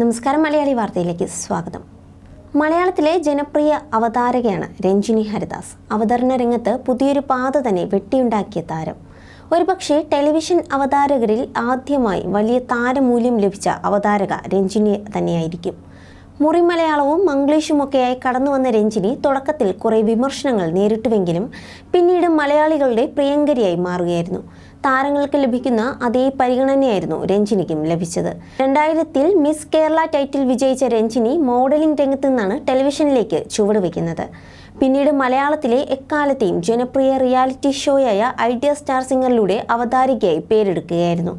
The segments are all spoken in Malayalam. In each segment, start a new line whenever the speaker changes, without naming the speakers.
നമസ്കാരം മലയാളി വാർത്തയിലേക്ക് സ്വാഗതം. മലയാളത്തിലെ ജനപ്രിയ അവതാരകയാണ് രഞ്ജിനി ഹരിദാസ്. അവതരണ രംഗത്ത് പുതിയൊരു പാത തന്നെ വെട്ടിയുണ്ടാക്കിയ താരം. ഒരുപക്ഷെ ടെലിവിഷൻ അവതാരകരിൽ ആദ്യമായി വലിയ താരമൂല്യം ലഭിച്ച അവതാരക രഞ്ജിനി തന്നെയായിരിക്കും. മുറി മലയാളവും മംഗ്ലീഷുമൊക്കെയായി കടന്നു വന്ന രഞ്ജിനി തുടക്കത്തിൽ കുറേ വിമർശനങ്ങൾ നേരിട്ടുവെങ്കിലും പിന്നീട് മലയാളികളുടെ പ്രിയങ്കരിയായി മാറുകയായിരുന്നു. താരങ്ങൾക്ക് ലഭിക്കുന്ന അതേ പരിഗണനയായിരുന്നു രഞ്ജിനിക്കും ലഭിച്ചത്. രണ്ടായിരത്തിൽ മിസ് കേരള ടൈറ്റിൽ വിജയിച്ച രഞ്ജിനി മോഡലിംഗ് രംഗത്ത് നിന്നാണ് ടെലിവിഷനിലേക്ക് ചുവടുവെക്കുന്നത്. പിന്നീട് മലയാളത്തിലെ എക്കാലത്തെയും ജനപ്രിയ റിയാലിറ്റി ഷോയായ ഐഡിയ സ്റ്റാർ സിംഗറിലൂടെ അവതാരികയായി പേരെടുക്കുകയായിരുന്നു.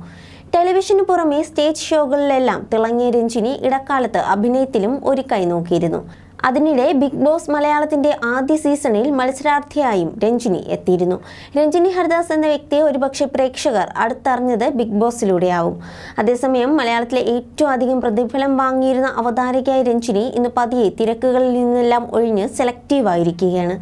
ടെലിവിഷന് പുറമെ സ്റ്റേജ് ഷോകളിലെല്ലാം തിളങ്ങിയ രഞ്ജിനി ഇടക്കാലത്ത് അഭിനയത്തിലും ഒരു കൈ നോക്കിയിരുന്നു. അതിനിടെ ബിഗ് ബോസ് മലയാളത്തിന്റെ ആദ്യ സീസണിൽ മത്സരാർത്ഥിയായും രഞ്ജിനി എത്തിയിരുന്നു. രഞ്ജിനി ഹരിദാസ് എന്ന വ്യക്തിയെ ഒരുപക്ഷെ പ്രേക്ഷകർ അടുത്തറിഞ്ഞത് ബിഗ് ബോസിലൂടെയാവും. അതേസമയം മലയാളത്തിലെ ഏറ്റവും അധികം പ്രതിഫലം വാങ്ങിയിരുന്ന അവതാരകയായ രഞ്ജിനി ഇന്ന് പതിയെ തിരക്കുകളിൽ നിന്നെല്ലാം ഒഴിഞ്ഞ് സെലക്റ്റീവായിരിക്കുകയാണ്.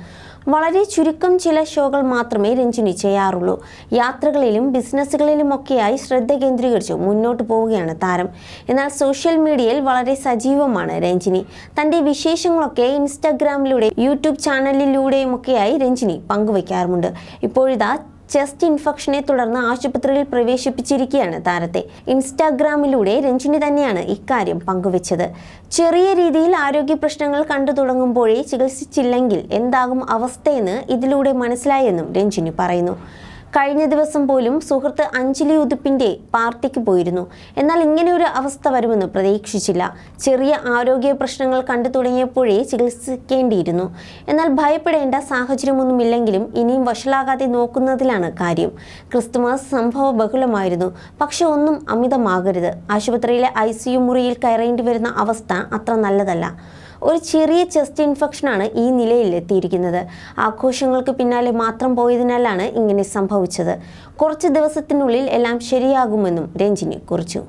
വളരെ ചുരുക്കം ചില ഷോകൾ മാത്രമേ രഞ്ജിനി ചെയ്യാറുള്ളൂ. യാത്രകളിലും ബിസിനസ്സുകളിലുമൊക്കെയായി ശ്രദ്ധ കേന്ദ്രീകരിച്ചു മുന്നോട്ട് പോവുകയാണ് താരം. എന്നാൽ സോഷ്യൽ മീഡിയയിൽ വളരെ സജീവമാണ് രഞ്ജിനി. തന്റെ വിശേഷങ്ങളൊക്കെ ഇൻസ്റ്റാഗ്രാമിലൂടെ യൂട്യൂബ് ചാനലിലൂടെയുമൊക്കെയായി രഞ്ജിനി പങ്കുവയ്ക്കാറുമുണ്ട്. ഇപ്പോഴിതാ ചെസ്റ്റ് ഇൻഫെക്ഷനെ തുടർന്ന് ആശുപത്രിയിൽ പ്രവേശിപ്പിച്ചിരിക്കുകയാണ് താരത്തെ. ഇൻസ്റ്റാഗ്രാമിലൂടെ രഞ്ജിനി തന്നെയാണ് ഇക്കാര്യം പങ്കുവച്ചത്. ചെറിയ രീതിയിൽ ആരോഗ്യ പ്രശ്നങ്ങൾ കണ്ടു തുടങ്ങുമ്പോഴേ ചികിത്സിച്ചില്ലെങ്കിൽ എന്താകും അവസ്ഥയെന്ന് ഇതിലൂടെ മനസ്സിലായെന്നും രഞ്ജിനി പറയുന്നു. കഴിഞ്ഞ ദിവസം പോലും സുഹൃത്ത് അഞ്ജലി ഉതുപ്പിന്റെ പാർട്ടിക്ക് പോയിരുന്നു. എന്നാൽ ഇങ്ങനെയൊരു അവസ്ഥ വരുമെന്ന് പ്രതീക്ഷിച്ചില്ല. ചെറിയ ആരോഗ്യ പ്രശ്നങ്ങൾ കണ്ടു തുടങ്ങിയപ്പോഴേ ചികിത്സിക്കേണ്ടിയിരുന്നു. എന്നാൽ ഭയപ്പെടേണ്ട സാഹചര്യമൊന്നുമില്ലെങ്കിലും ഇനിയും വഷളാകാതെ നോക്കുന്നതിലാണ് കാര്യം. ക്രിസ്തുമസ് സംഭവ ബഹുലമായിരുന്നു. പക്ഷെ ഒന്നും അമിതമാകരുത്. ആശുപത്രിയിലെ ഐ മുറിയിൽ കയറേണ്ടി വരുന്ന അവസ്ഥ അത്ര നല്ലതല്ല. ഒരു ചെറിയ ചെസ്റ്റ് ഇൻഫെക്ഷനാണ് ഈ നിലയിൽ എത്തിയിരിക്കുന്നത് ആഘോഷങ്ങൾക്ക് പിന്നാലെ മാത്രം പോയതിനാലാണ് ഇങ്ങനെ സംഭവിച്ചത്. കുറച്ച് ദിവസത്തിനുള്ളിൽ എല്ലാം ശരിയാകുമെന്നും രഞ്ജിനി കുറിച്ചു.